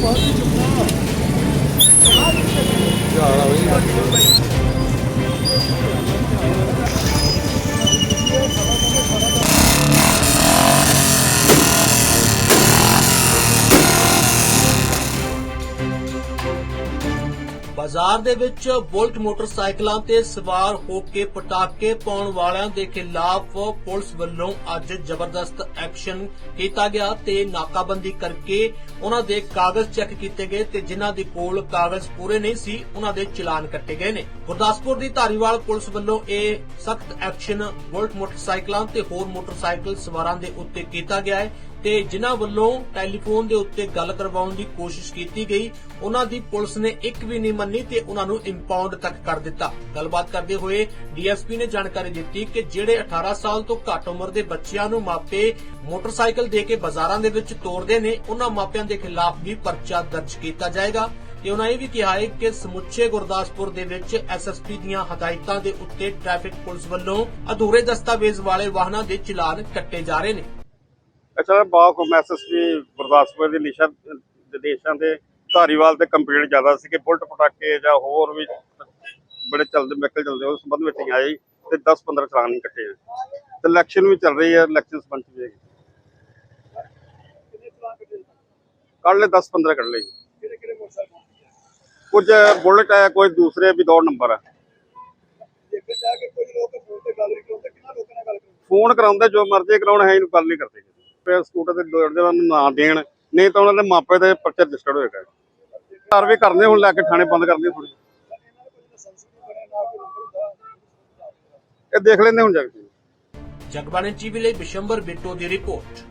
quanto de carro. ਬਾਜ਼ਾਰ ਦੇ ਵਿੱਚ ਬੁਲਟ ਮੋਟਰਸਾਈਕਲਾਂ ਤੇ ਸਵਾਰ ਹੋ ਕੇ ਪਟਾਕੇ ਪਾਉਣ ਵਾਲਿਆਂ ਦੇ ਖਿਲਾਫ ਪੁਲਿਸ ਵੱਲੋਂ ਅੱਜ ਜ਼ਬਰਦਸਤ ਐਕਸ਼ਨ ਕੀਤਾ ਗਿਆ ਤੇ ਨਾਕਾਬੰਦੀ ਕਰਕੇ ਉਹਨਾਂ ਦੇ ਕਾਗਜ਼ ਚੈੱਕ ਕੀਤੇ ਗਏ ਤੇ ਜਿਨ੍ਹਾਂ ਦੇ ਕੋਲ ਕਾਗਜ਼ ਪੂਰੇ ਨਹੀਂ ਸੀ, ਉਹਨਾਂ ਦੇ ਚਲਾਨ ਕੱਟੇ ਗਏ ਨੇ। ਗੁਰਦਾਸਪੁਰ ਦੀ ਧਾਰੀਵਾਲ ਪੁਲਿਸ ਵੱਲੋਂ ਇਹ ਸਖਤ ਐਕਸ਼ਨ ਬੁਲਟ ਮੋਟਰਸਾਈਕਲਾਂ ਤੇ ਹੋਰ ਮੋਟਰਸਾਈਕਲ ਸਵਾਰਾਂ ਦੇ ਉੱਤੇ ਕੀਤਾ ਗਿਆ ਹੈ। ਤੇ ਜਿਨ੍ਹਾਂ ਵੱਲੋਂ ਟੈਲੀਫੋਨ ਦੇ ਉੱਤੇ ਗੱਲ ਕਰਵਾਉਣ ਦੀ ਕੋਸ਼ਿਸ਼ ਕੀਤੀ ਗਈ, ਉਹਨਾਂ ਦੀ ਪੁਲਿਸ ਨੇ ਇੱਕ ਵੀ ਨਹੀਂ ਮੰਨੀ ਤੇ ਉਹਨਾਂ ਨੂੰ ਇੰਪਾਉਂਡ ਤੱਕ ਕਰ ਦਿੱਤਾ। ਗੱਲਬਾਤ ਕਰਦੇ ਹੋਏ ਡੀਐਸਪੀ ਨੇ ਜਾਣਕਾਰੀ ਦਿੱਤੀ ਕਿ ਜਿਹੜੇ 18 ਸਾਲ ਤੋਂ ਘੱਟ ਉਮਰ ਦੇ ਬੱਚਿਆਂ ਨੂੰ ਮਾਪੇ ਮੋਟਰਸਾਈਕਲ ਦੇ ਕੇ ਬਾਜ਼ਾਰਾਂ ਦੇ ਵਿੱਚ ਤੋਰਦੇ ਨੇ, ਉਹਨਾਂ ਮਾਪਿਆਂ ਦੇ ਖਿਲਾਫ ਵੀ ਪਰਚਾ ਦਰਜ ਕੀਤਾ ਜਾਏਗਾ। ਤੇ ਉਹਨਾਂ ਇਹ ਵੀ ਕਿਹਾ ਹੈ ਕਿ ਸਮੁੱਚੇ ਗੁਰਦਾਸਪੁਰ ਦੇ ਵਿੱਚ ਐਸਐਸਪੀ ਦੀਆਂ ਹਦਾਇਤਾਂ ਦੇ ਉੱਤੇ ਟ੍ਰੈਫਿਕ ਪੁਲਿਸ ਵੱਲੋਂ ਅਧੂਰੇ ਦਸਤਾਵੇਜ਼ ਵਾਲੇ ਵਾਹਨਾਂ ਦੇ ਚਲਾਨ ਕੱਟੇ ਜਾ ਰਹੇ ਨੇ। ਅੱਛਾ ਬਾਕ ਐਸਐਸਪੀ ਗੁਰਦਾਸਪੁਰ ਦੇ ਨਿਸ਼ਾ ਦੇਸ਼ਾਂ ਦੇ ਧਾਰੀਵਾਲ ਤੇ ਕੰਪਲੇਂਟ ਜ਼ਿਆਦਾ ਸੀ ਕਿ ਬੁਲਟ ਪਟਾਕੇ ਜਾਂ ਹੋਰ ਵੀ ਬੜੇ ਚੱਲਦੇ ਵਹੀਕਲ ਚੱਲਦੇ ਉਸ ਸੰਬੰਧ ਵਿੱਚ ਹੀ ਆਏ ਤੇ 10 15 ਚਲਾਨ ਨਹੀਂ ਕੱਟੇ। ਤੇ ਇਲੈਕਸ਼ਨ ਵੀ ਚੱਲ ਰਹੀ ਹੈ ਇਲੈਕਸ਼ਨ ਸੰਬੰਧ ਵੀ ਹੈਗੀ। ਕੱਢ ਲੈ 10 15 ਕੱਢ ਲਏ ਕੁਝ ਬੁਲਟ ਹੈ ਕੋਈ ਦੂਸਰੇ ਵੀ ਦੋ ਨੰਬਰ ਹੈ ਫੋਨ ਕਰਾਉਂਦੇ ਜੋ ਮਰਜ਼ੀ ਕਰਾਉਣ ਹੈ ਇਹਨੂੰ ਗੱਲ ਨਹੀਂ ਕਰਦੇ। ਫਿਰ ਸਕੂਟਰ ਤੇ ਦੌੜਦੇ ਨੂੰ ਨਾ ਦੇਣ। ਨਹੀਂ ਤਾਂ ਉਹਨਾਂ ਦੇ ਮਾਪੇ ਦੇ ਪਰਚਾ ਰਜਿਸਟਰਡ ਹੋਏਗਾ ਕਾਰਵਾਈ ਕਰਨੇ ਹੁਣ ਲੈ ਕੇ ਥਾਣੇ ਬੰਦ ਕਰਨੇ ਥੋੜੀ ਇਹ ਦੇਖ ਲੈਂਦੇ ਹੁਣ ਜਾ ਜਗਬਾਣੀ ਟੀਵੀ ਲਈ ਬਿਸ਼ੰਬਰ ਬਿੱਟੋ ਦੀ ਰਿਪੋਰਟ।